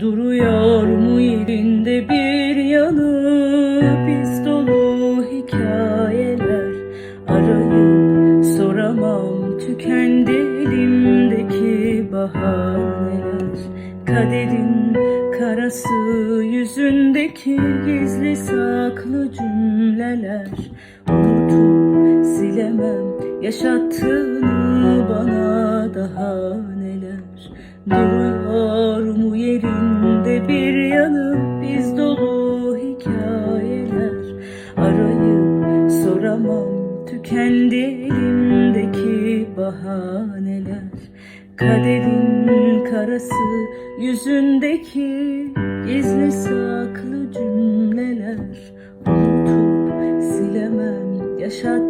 Duruyor mu yerinde bir yanı? Biz dolu hikayeler Arayıp soramam. Tükendi elimdeki bahaneler. Kaderin karası yüzündeki gizli saklı cümleler. Unutup silemem yaşattığını bana daha neler. Duruyor mu bir yanı biz dolu hikayeler. Arayıp soramam tükendi elimdeki bahaneler. Kaderin karası yüzündeki gizli saklı cümleler. Unutup silemem yaşattığım